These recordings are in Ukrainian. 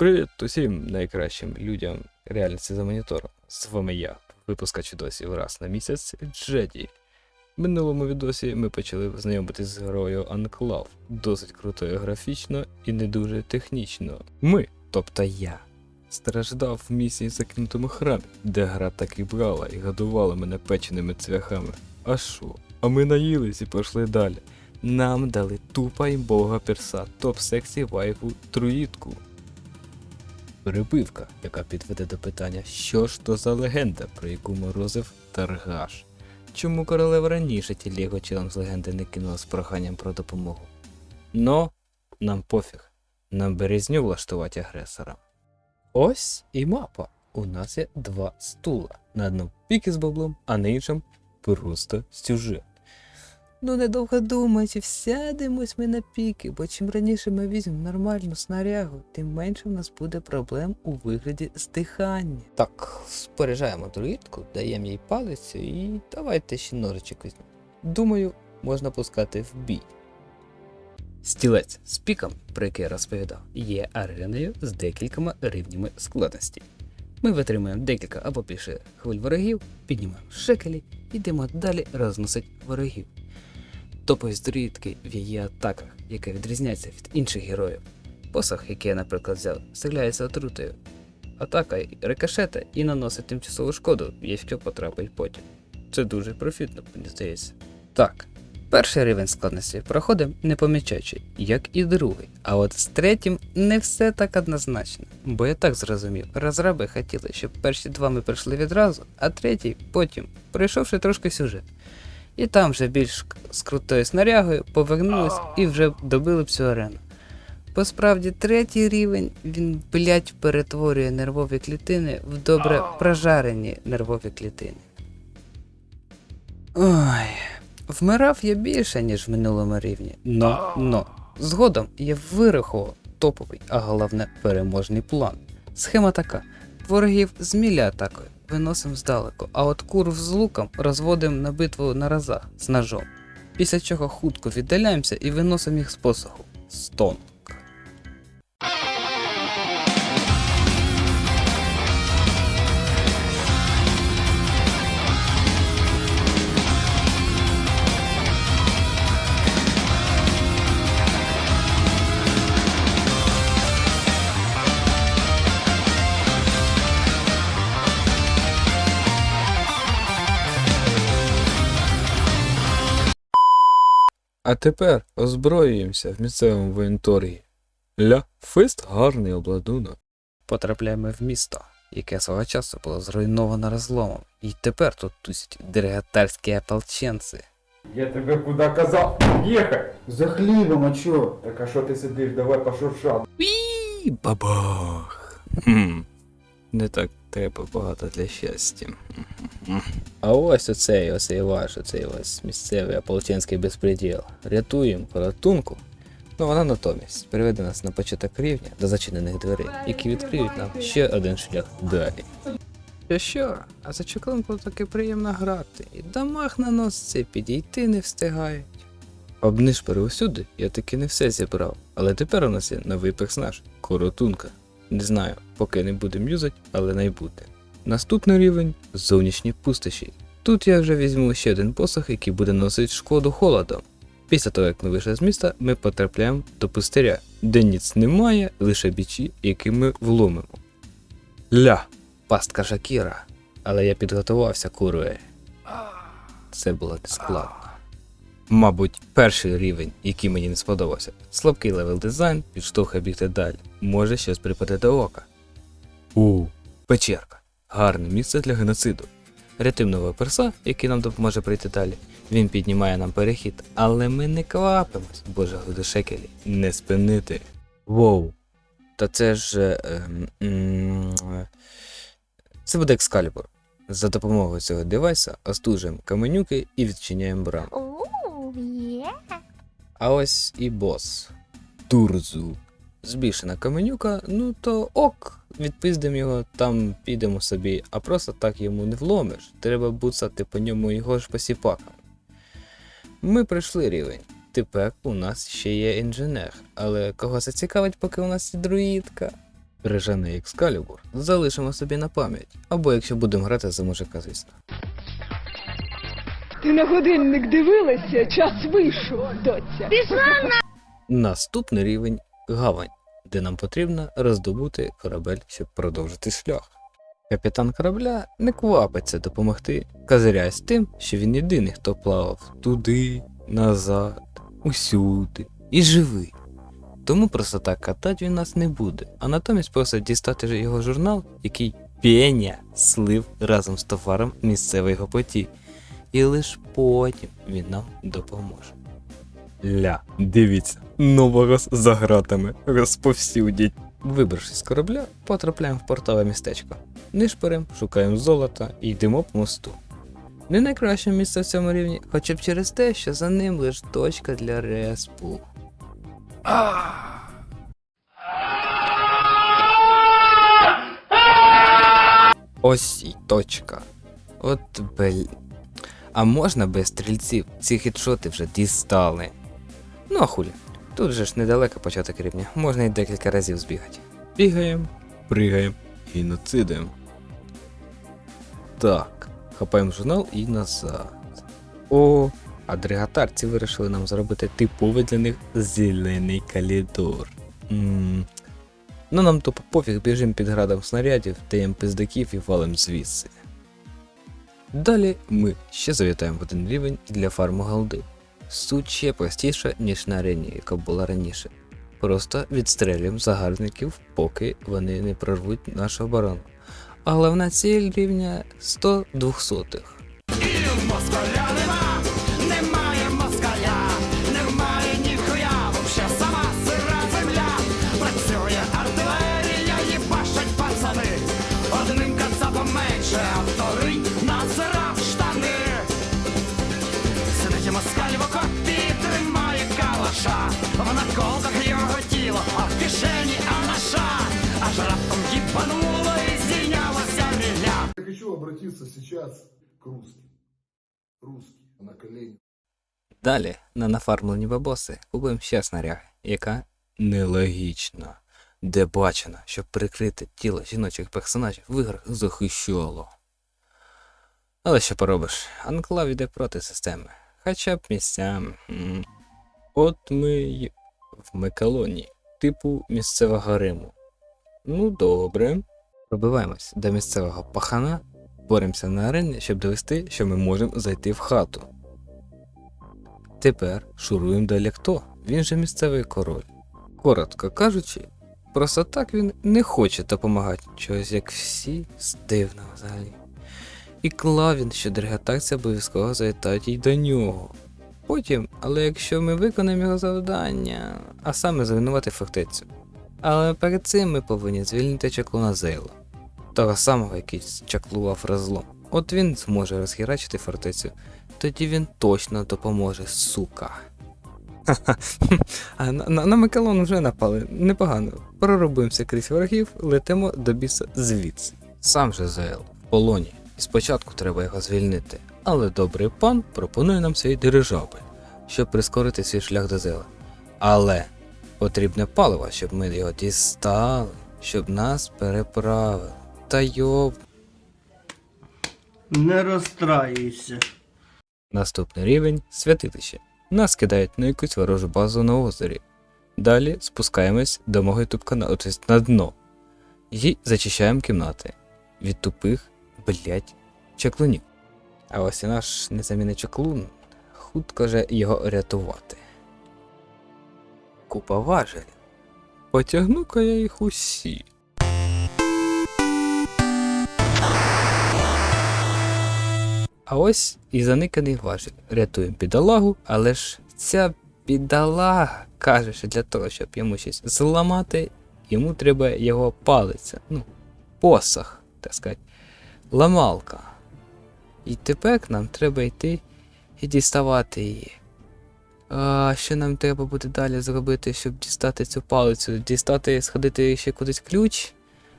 Привіт усім найкращим людям реальності за монітором. З вами я, випускач відосів раз на місяць Джеді. В минулому відосі ми почали знайомитись з грою Анклав, досить крутою графічно і не дуже технічно. Ми, тобто я, страждав в місії в закинутому храмі, де гра таки брала і годувала мене печеними цвяхами. А що? А ми наїлись і пішли далі. Нам дали тупа імбового перса топ-секції вайфу труїтку. Перебивка, яка підведе до питання, що ж то за легенда, про яку морозив Таргаш. Чому королева раніше ті лего чилам з легенди не кинула з проханням про допомогу? Но нам пофіг. Нам березню влаштувати агресора. Ось і мапа. У нас є два стула. На одному піки з баблом, а на іншому просто сюжет. Ну, недовго думаючи, всядемось ми на піки, бо чим раніше ми візьмемо нормальну снарягу, тим менше в нас буде проблем у вигляді здихання. Так, споряджаємо друїдку, даємо їй палицю і давайте ще ножичок візьмемо. Думаю, можна пускати в бій. Стілець з піком, про який я розповідав, є ареною з декількома рівнями складності. Ми витримуємо декілька або більше хвиль ворогів, піднімаємо шекелі, йдемо далі розносить ворогів. Друїдки в її атаках, яка відрізняється від інших героїв. Посох, який я, наприклад, взяв, стріляється отрутою. Атака рикошета і наносить тимчасову шкоду, якщо потрапить потім. Це дуже профітно, мені здається. Так, перший рівень складності проходимо не помічаючи, як і другий. А от з третім не все так однозначно. Бо я так зрозумів, розраби хотіли, щоб перші два ми пройшли відразу, а третій потім, пройшовши трошки сюжет. І там вже більш з крутою снарягою повернулись і вже добили цю арену. Бо справді третій рівень він, блять, перетворює нервові клітини в добре прожарені нервові клітини. Ой, вмирав я більше, ніж в минулому рівні. Но, но, згодом я вирахував топовий, а головне переможний план. Схема така: ворогів з мілі атакою виносимо здалеку, а от курв з луком розводимо на битву на разах з ножом. Після чого хутко віддаляємося і виносимо їх з посоху. Стонк. А тепер озброюємося в місцевому воєнторгі. Ля, фест гарний обладунок. Потрапляємо в місто, яке свого часу було зруйновано розломом, і тепер тут тусять диригатарські ополченці. Я тебе куди казав? Їхай! За хлібом, а чо? Так а що ти сидиш, давай пошуршав. Бабах. Хм. Не так треба багато для щастя. А ось оцей, оцей ваш, оцей ось місцевий ополченський безпреділ. Рятуємо порятунку. Ну вона натомість приведе нас на початок рівня до зачинених дверей, які відкриють нам ще один шлях далі. Що що, а за чеклунку таки приємно грати, і дамаг на носці підійти не встигають. Обниж переусюди, я таки не все зібрав, але тепер у нас є новий персонаж Коротунка. Не знаю, поки не будемо юзать, але найбути. Наступний рівень зовнішні пустощі. Тут я вже візьму ще один посох, який буде носити шкоду холодом. Після того, як ми вийшли з міста, ми потрапляємо до пустиря, де ніц немає, лише бічі, які ми вломимо. Ля, пастка Шакіра. Але я підготувався курою. Це було нескладно. Мабуть, перший рівень, який мені не сподобався. Слабкий левел дизайн, підштовхує бігти далі. Може щось припаде до ока. У, печерка. Гарне місце для геноциду. Рятивного перса, який нам допоможе прийти далі. Він піднімає нам перехід, але ми не квапимось, боже гуди шекелі, не спинити. Воу. Та це ж. е, ем, м, це буде екскалібур. За допомогою цього девайса остужуємо каменюки і відчиняємо браму. Ooh, yeah. А ось і бос. Турзу. Збільшена каменюка, ну то ок, відпиздимо його, там підемо собі, а просто так йому не вломиш. Треба буцати по ньому його ж посіпакам. Ми пройшли рівень. Тепер у нас ще є інженер, але кого це цікавить, поки у нас є друїдка? Крижаний екскалібур залишимо собі на пам'ять, або якщо будемо грати за мужика, звісно. Ти на годинник дивилася, час вийшов, доця. Наступний рівень гавань, де нам потрібно роздобути корабель, щоб продовжити шлях. Капітан корабля не квапиться допомогти, козирясь тим, що він єдиний, хто плавав туди, назад, усюди і живий. Тому просто так катати він нас не буде, а натомість просить дістати його журнал, який Пеня слив разом з товаром місцевий гопоті, і лише потім він нам допоможе. Ля, дивіться, нового за гратами розповсюдіть. Вибравшись з корабля, потрапляємо в портове містечко. Нишперем, шукаємо золота і йдемо по мосту. Не найкраще місце в цьому рівні, хоча б через те, що за ним лише точка для респу. Ось і точка. От бел. А можна без стрільців? Ці хідшоти вже дістали. Ну а хулі. Тут же ж недалеко початок рівня, можна й декілька разів збігати. Бігаємо, пригаємо і нацидуємо. Так, хапаємо журнал і назад. О, а дригатарці вирішили нам зробити типовий для них зелений калідор. Ммм. Ну нам тупо пофіг, біжимо під градом снарядів, даємо пиздаків і валим звідси. Далі ми ще завітаємо в один рівень для фарму голди. Суть ще простіша, ніж на арені, яка була раніше. Просто відстрелюємо загарбників, поки вони не прорвуть нашу оборону. А головна ціль рівня 100 двохсотих. Сейчас к русским. Русские на колени. Далі на нафармлені бабоси купуємо ще снаряги, яка нелогічна, де бачено, щоб прикрити тіло жіночих персонажів в іграх захищало. Але що поробиш, анклав іде проти системи, хоча б місцям. От ми й в Мекалоні, типу місцевого Риму. Ну добре. Пробиваємось до місцевого пахана, боремося на арені, щоб довести, що ми можемо зайти в хату. Тепер шуруємо до Лекто, він же місцевий король. Коротко кажучи, просто так він не хоче допомагати чогось, як всі, з дивного взагалі. І клавін, що дергатакці обов'язково залітають і до нього. Потім, але якщо ми виконаємо його завдання, а саме зруйнувати фортецю. Але перед цим ми повинні звільнити чаклуна Зейла, того самого, який чаклував розлом. От він зможе розхерачити фортецю, тоді він точно допоможе, сука. А на, на, на Микелон вже напали. Непогано. Проробимося крізь ворогів, летимо до біса звідси. Сам же Зейл в полоні. І спочатку треба його звільнити. Але добрий пан пропонує нам свій дирижабль, щоб прискорити свій шлях до Зейла. Але потрібне паливо, щоб ми його дістали, щоб нас переправили. Та йоб. Не розстраюйся. Наступний рівень святилище. Нас кидають на якусь ворожу базу на озері. Далі спускаємось до мого ютуб каналу, тобто на дно. І зачищаємо кімнати від тупих, блять, чаклунів. А ось і наш незамінний чаклун. Хутко же його рятувати. Купа важелів. Потягну-ка я їх усі. А ось і заниканий важіль. Рятуємо бідолагу, але ж ця бідолага каже, що для того, щоб йому щось зламати, йому треба його палиця. Ну, посох, так сказати, ламалка. І тепер нам треба йти і діставати її. А що нам треба буде далі зробити, щоб дістати цю палицю? Дістати, сходити ще кудись ключ?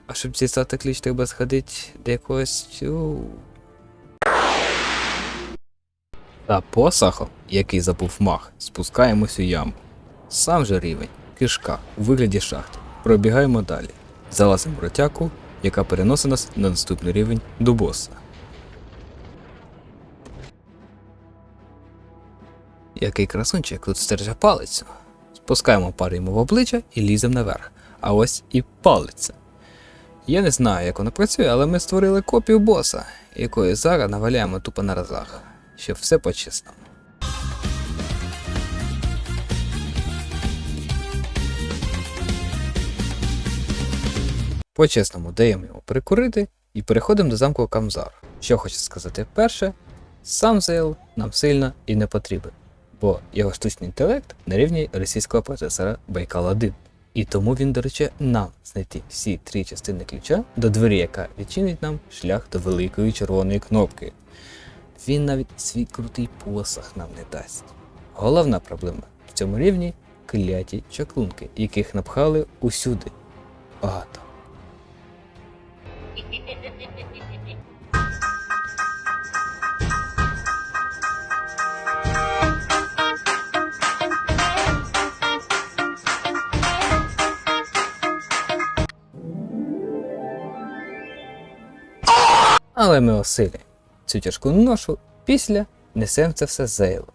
А щоб дістати ключ, треба сходити до якогось. Та посохом, який забув мах, спускаємось у яму. Сам же рівень, кишка, у вигляді шахти. Пробігаємо далі. залазимо в ротяку, яка переносить нас на наступний рівень до боса. Який красунчик тут стерже палицю. Спускаємо пару йому в обличчя і ліземо наверх. А ось і палиця. Я не знаю, як вона працює, але ми створили копію боса, якої зараз наваляємо тупо на разах, щоб все по-чесному. По-чесному даємо йому перекурити і переходимо до замку Камзар. Що хочу сказати перше, сам Зейл нам сильно і не потрібен, бо його штучний інтелект на рівні російського процесора Байкал 1. І тому він дорече нам знайти всі три частини ключа до двері, яка відчинить нам шлях до великої червоної кнопки. Він навіть свій крутий посох нам не дасть. Головна проблема в цьому рівні кляті чаклунки, яких напхали усюди. Багато. Але ми осилі цю тяжку ношу після несемо це все зейлу.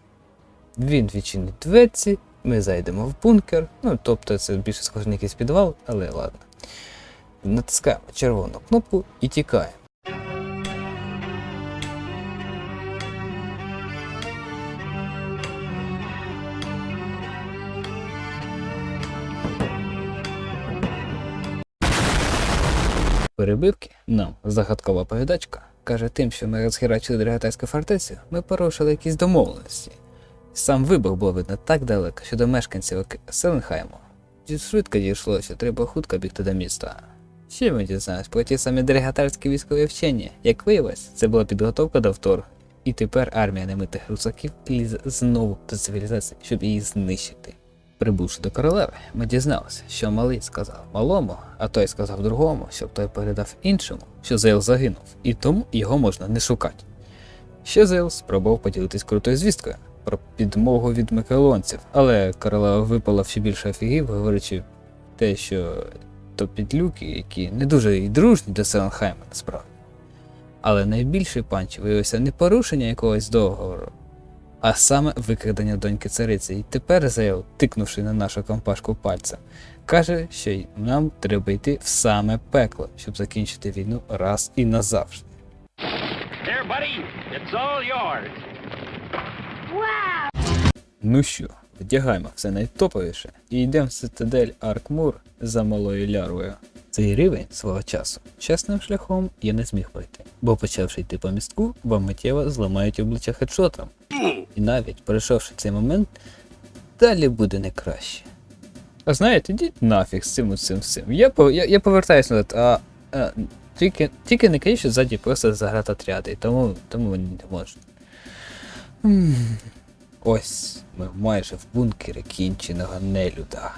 Він відчинить дверці, ми зайдемо в бункер. Ну, тобто це більше схоже на якийсь підвал, але ладно. Натискаємо червону кнопку і тікаємо. Перебивки нам загадкова повідачка каже тим, що ми розхерачили Драгатайську фортецю, ми порушили якісь домовленості. Сам вибух було видно так далеко, що до мешканців Селенхайму швидко дійшло, треба хутко бігти до міста. Ще ми дізнаємось про ті самі драгатарські військові вчення. Як виявилось, це була підготовка до втору. І тепер армія немитих русаків лізе знову до цивілізації, щоб її знищити. Прибувши до королеви, ми дізналися, що малий сказав малому, а той сказав другому, щоб той передав іншому, що Зейл загинув, і тому його можна не шукати. Ще Зейл спробував поділитись крутою звісткою про підмогу від микелонців, але королева випала ще більше офігів, говорячи те, що то підлюки, які не дуже і дружні до Селенхайма насправді. Але найбільший панч виявився не порушення якогось договору, а саме викрадення доньки цариці. І тепер Зейл, тикнувши на нашу компашку пальцем, каже, що нам треба йти в саме пекло, щоб закінчити війну раз і назавжди. Here, buddy, it's all yours. Ну що, вдягаємо все найтоповіше і йдемо в цитадель Аркмур за малою лярвою. Цей рівень свого часу чесним шляхом я не зміг пройти, бо почавши йти по містку, вам миттєво зламають обличчя хедшотом. І навіть пройшовши цей момент, далі буде не краще. А знаєте, йдіть нафіг з цим цим всім. Я, я, я повертаюсь назад, а, а тільки, тільки не кажіть, що ззаді просто загратотряди, і тому, тому мені не можна. М. Ось ми майже в бункері кінченого нелюда.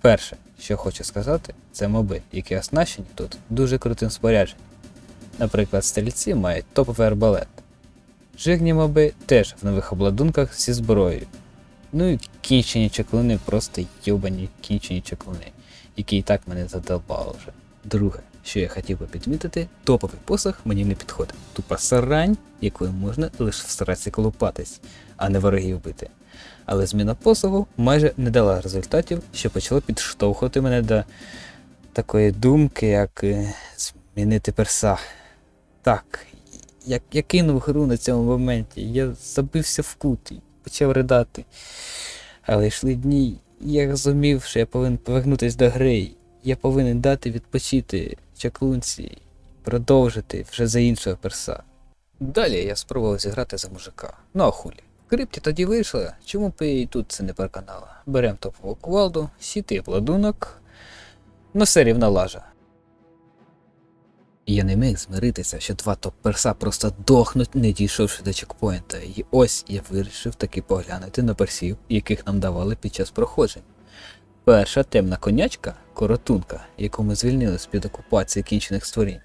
Перше, що хочу сказати, це моби, які оснащені тут дуже крутим спорядженням. Наприклад, стрільці мають топовий арбалет. Жирні моби теж в нових обладунках зі зброєю. Ну і кінчені чаклуни, просто йобані кінчені чаклуни, які і так мене задолбали вже. Друге, що я хотів би підмітити, топовий посох мені не підходить. Тупа сарань, якою можна лише в сраці колупатись, а не ворогів бити. Але зміна посоху майже не дала результатів, що почало підштовхувати мене до такої думки, як е, змінити перса. Так, як я кинув гру на цьому моменті, я забився в кут і почав ридати. Але йшли дні, і я розумів, що я повинен повернутися до гри. Я повинен дати відпочити чаклунці, продовжити вже за іншого перса. Далі я спробував зіграти за мужика. Ну а хулі. Крипті тоді вийшло, чому б і тут це не переконало. Берем топову кувалду, сіти обладунок, ну все рівна лажа. І Я не міг змиритися, що два топ-перса просто дохнуть, не дійшовши до чекпоінта. І ось я вирішив таки поглянути на персів, яких нам давали під час проходжень. Перша темна конячка коротунка, яку ми звільнили з-під окупації кінчених створінь.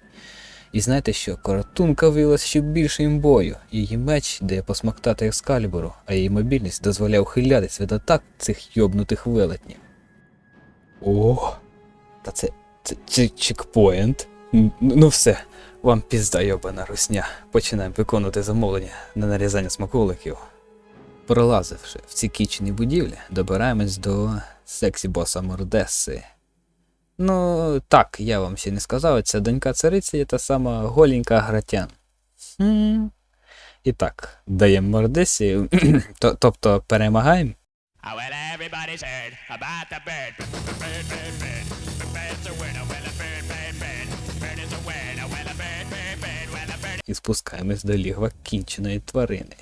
І знаєте що, коротунка виявилася ще більше імбою. Її меч дає посмоктати ескалібуру, а її мобільність дозволяє ухилятись від атак цих йобнутих велетнів. О, Та це. це, це чекпоінт. Ну все, вам пізда йобана русня. Починаємо виконувати замовлення на нарізання смаколиків. Пролазивши в ці кічні будівлі, добираємось до сексі боса Мордеси. Ну, так, я вам ще не сказав, ця донька цариці є та сама голенька Гратян. І так, даємо Мордесі, то- тобто перемагаємо. Ah, about. І спускаємось до лігва кінченої тварини.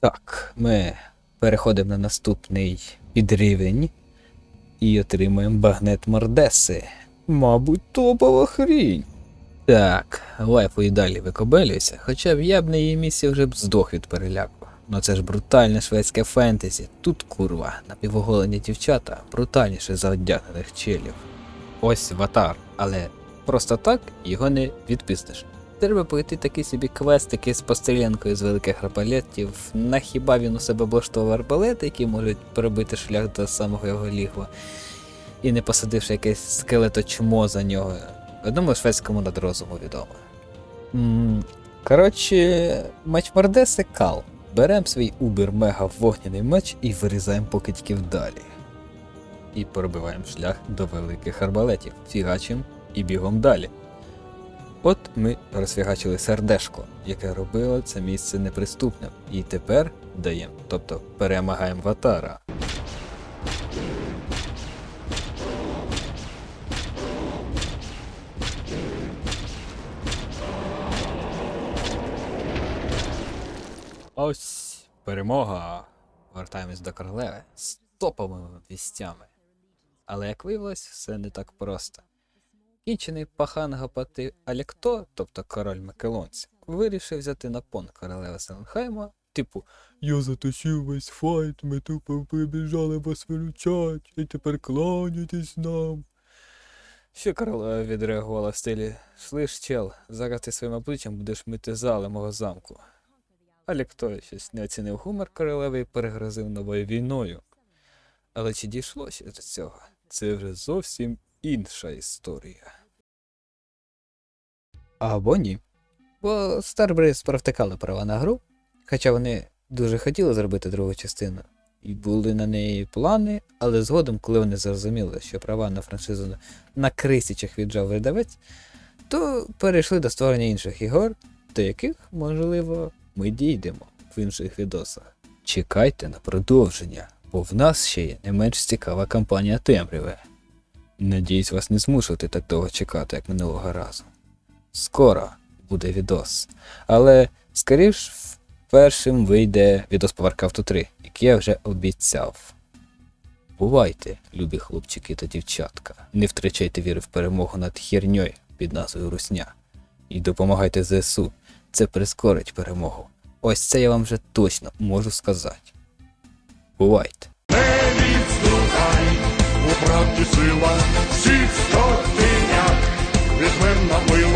Так, ми переходимо на наступний підрівень і отримуємо багнет Мордеси. Мабуть, топова хрінь. Так, лайфу і далі викобелюється, хоча б я б на її місці вже б здох від переляку. Ну це ж брутальне шведське фентезі. Тут курва, напівоголені дівчата брутальніше за одягнених челів. Ось ватар, але просто так його не відпиздиш. Треба пройти такий собі квестики з пострілянкою з великих арбалетів. На хіба він у себе облаштовував арбалети, які можуть пробити шлях до самого його лігва, і не посадивши якесь скелеточмо за нього. Одному шведському надрозуму відомо. Коротше, меч Мордеси кал. Берем свій убер мега вогняний меч і вирізаємо покидьків далі. І пробиваємо шлях до великих арбалетів, фігачим і бігом далі. От ми розфігачили сердешко, яке робило це місце неприступним, і тепер даємо, тобто перемагаємо ватара. Ось перемога. Вертаємось до королеви з топовими вістями. Але як виявилось, все не так просто. Кінчений пахан Гапати Алякто, тобто король Макелонців, вирішив взяти на пон королеви Селенхайма, типу Я заточив весь файт, ми тупо прибіжали вас виручать, і тепер кланяйтесь нам. Що королева відреагувала в стилі Слиш, чел, зараз ти своїм обличчям будеш мити зали мого замку. Алякто щось не оцінив гумор королеви і перегрозив новою війною. Але чи дійшло ще до цього? Це вже зовсім інша історія. Або ні. Бо Старбрейс провтикали права на гру, хоча вони дуже хотіли зробити другу частину. І були на неї плани, але згодом, коли вони зрозуміли, що права на франшизу на крисічах віджав видавець, то перейшли до створення інших ігор, до яких, можливо, ми дійдемо в інших відосах. Чекайте на продовження, бо в нас ще є не менш цікава кампанія темряви. Надіюсь, вас не змушувати так довго чекати, як минулого разу. Скоро буде відос. Але, скоріш, першим вийде відос по Warcraft 3, який я вже обіцяв. Бувайте, любі хлопчики та дівчатка. Не втрачайте віри в перемогу над херньою під назвою Русня. І допомагайте ЗСУ. Це прискорить перемогу. Ось це я вам вже точно можу сказати. Бувайте! правді сила, всі скотиня, візьмем на мило.